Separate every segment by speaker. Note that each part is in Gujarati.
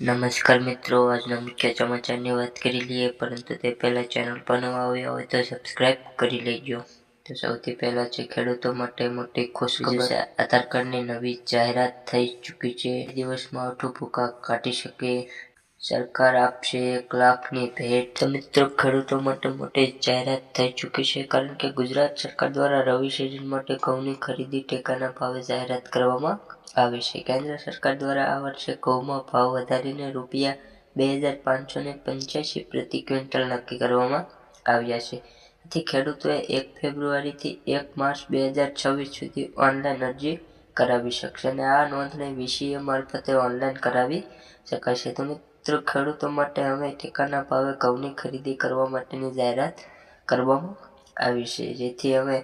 Speaker 1: નમસ્કાર મિત્રો આજના મુખ્ય સમાચારની વાત કરી લઈએ પરંતુ તે પહેલાં ચેનલ પર નવા આવ્યા હોય તો સબસ્ક્રાઇબ કરી લેજો. તો સૌથી પહેલાં છે ખેડૂતો માટે મોટી ખુશખબર છે આધાર કાર્ડની નવી જાહેરાત થઈ ચૂકી છે. દિવસમાં અઠું ભૂકા કાઢી શકે સરકાર આપશે, એક લાખની ભેટ. તો મિત્રો, ખેડૂતો માટે મોટી જાહેરાત થઈ ચૂકી છે, કારણ કે ગુજરાત સરકાર દ્વારા રવિ સિઝન માટે ઘઉંની ખરીદી ટેકાના ભાવે જાહેરાત કરવામાં આવી છે. કેન્દ્ર સરકાર દ્વારા આ વર્ષે ઘઉંમાં ભાવ વધારીને રૂપિયા બે હજાર પાંચસો ને પંચ્યાસી પ્રતિ ક્વિન્ટલ નક્કી કરવામાં આવ્યા છે. આથી ખેડૂતોએ એક ફેબ્રુઆરીથી એક માર્ચ બે હજાર છવ્વીસ સુધી ઓનલાઈન અરજી કરાવી શકશે અને આ નોંધણી વીસીએ મારફતે ઓનલાઈન કરાવી શકાશે તો મિત્રો, ખેડૂતો માટે હવે ટેકાના ભાવે ઘઉંની ખરીદી કરવા માટેની જાહેરાત કરવામાં આવી છે, જેથી હવે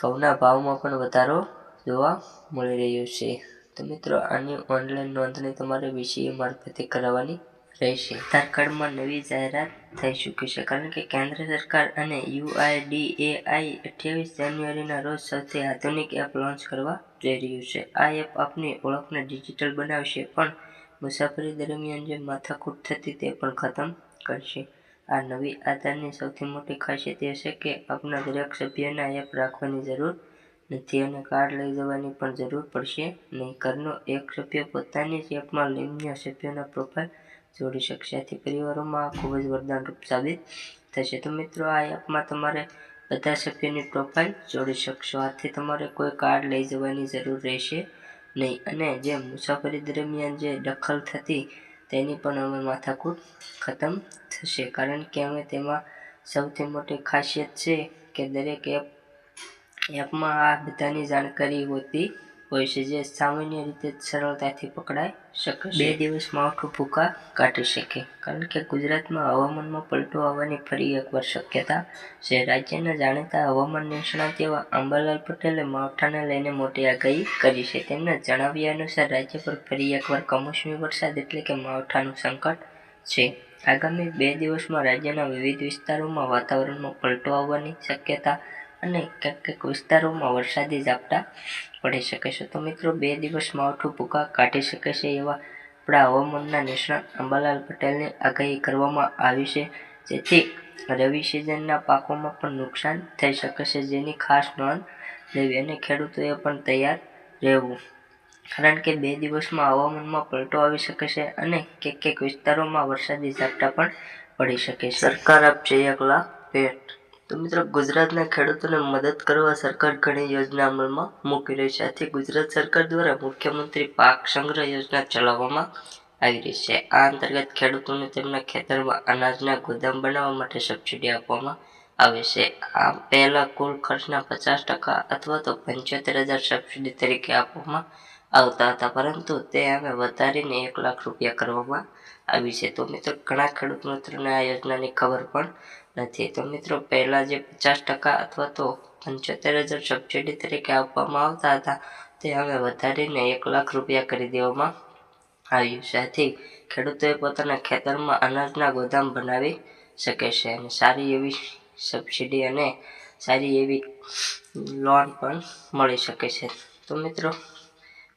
Speaker 1: ઘઉંના ભાવમાં પણ વધારો જોવા મળી રહ્યો છે. તો મિત્રો, આની ઓનલાઈન નોંધણી તમારે વીસીએ મારફતે કરાવવાની રહેશે. આધાર કાર્ડમાં નવી જાહેરાત થઈ ચૂકી છે, કારણ કે કેન્દ્ર સરકાર અને યુઆઈડીએઆઈ અઠ્યાવીસ જાન્યુઆરીના રોજ સૌથી આધુનિક એપ લોન્ચ કરવા જઈ રહ્યું છે. આ એપ આપની ઓળખને ડિજિટલ બનાવશે, પણ મુસાફરી દરમિયાન જે માથાકૂટ થતી તે પણ ખતમ કરશે. આ નવી આધારની સૌથી મોટી ખાસિયત એ છે કે આપના દરેક સભ્યને એપ રાખવાની જરૂર નથી અને કાર્ડ લઈ જવાની પણ જરૂર પડશે નહીં. ઘરનો એક સભ્ય પોતાની જ એપમાં લિંગ્ય સભ્યોના પ્રોફાઇલ જોડી શકશે. આથી પરિવારોમાં આ ખૂબ જ વરદાનરૂપ સાબિત થશે. તો મિત્રો, આ એપમાં તમારે બધા સભ્યોની પ્રોફાઇલ જોડી શકશો. આથી તમારે કોઈ કાર્ડ લઈ જવાની જરૂર રહેશે નહીં, અને જે મુસાફરી દરમિયાન જે દખલ થતી તેની પણ હવે માથાકૂટ ખતમ થશે. કારણ કે હવે તેમાં સૌથી મોટી ખાસિયત છે કે દરેક એપ એપમાં આ બધાની જાણકારી હોતી હોય છે જે સામાન્ય રીતે સરળતાથી પકડાઈ શકે બે દિવસ માવઠું ભૂકા કાઢી શકે. કારણ કે ગુજરાતમાં હવામાનમાં પલટો આવવાની ફરી એકવાર શક્યતા છે. રાજ્યના જાણીતા હવામાન નિષ્ણાત એવા અંબાલાલ પટેલે માવઠાને લઈને મોટી આગાહી કરી છે. તેમના જણાવ્યા અનુસાર રાજ્ય પર ફરી એકવાર કમોસમી વરસાદ એટલે કે માવઠાનું સંકટ છે. આગામી બે દિવસમાં રાજ્યના વિવિધ વિસ્તારોમાં વાતાવરણમાં પલટો આવવાની શક્યતા અને ક્યાંક વિસ્તારોમાં વરસાદી ઝાપટા પડી શકે છે. તો મિત્રો, બે દિવસ માવઠું ભૂકા કાઢી શકે છે એવા આપણા હવામાનના નિષ્ણાત અંબાલાલ પટેલની આગાહી કરવામાં આવી છે. જેથી રવિ સિઝનના પાકોમાં પણ નુકસાન થઈ શકે છે. જેની ખાસ નોંધ લેવી અને ખેડૂતોએ પણ તૈયાર રહેવું. કારણ કે બે દિવસમાં હવામાનમાં પલટો આવી શકે છે અને ક્યાંક ક્યાંક વિસ્તારોમાં વરસાદી ઝાપટા પણ પડી શકે છે. સરકાર આપશે એક લાખ ભેટ તો મિત્રો ગુજરાતના ખેડૂતોને મદદ કરવા સરકાર ઘણી યોજના અમલમાં મૂકી રહી છે. આથી ગુજરાત સરકાર દ્વારા મુખ્યમંત્રી પાક સંગ્રહ યોજના ચલાવવામાં આવી રહી છે. આ અંતર્ગત ખેડૂતોને તેમના ખેતરમાં અનાજના ગોદામ બનાવવા માટે સબસિડી આપવામાં આવે છે. આ પહેલા કુલ ખર્ચના પચાસ ટકા અથવા તો પંચોતેર હજાર સબસિડી તરીકે આપવામાં આવતા હતા, પરંતુ તે હવે વધારીને એક લાખ રૂપિયા કરવામાં આવી છે. તો મિત્રો ઘણા ખેડૂત મિત્રોને આ યોજનાની ખબર પણ નથી. તો મિત્રો, પહેલાં જે પચાસ ટકા અથવા તો પંચોતેર હજાર સબસિડી તરીકે આપવામાં આવતા હતા, તે હવે વધારીને એક લાખ રૂપિયા કરી દેવામાં આવ્યું છે. આથી ખેડૂતોએ પોતાના ખેતરમાં અનાજના ગોદામ બનાવી શકે છે અને સારી એવી સબસિડી અને સારી એવી લોન પણ મળી શકે છે. તો મિત્રો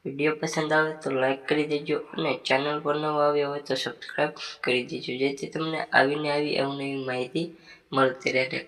Speaker 1: વીડિયો પસંદ આવે તો લાઇક કરી દેજો અને ચેનલ પર નવો આવ્યા હોય તો સબસ્ક્રાઈબ કરી દેજો, જેથી તમને આવીને આવી અવનવી માહિતી મળતી રહે.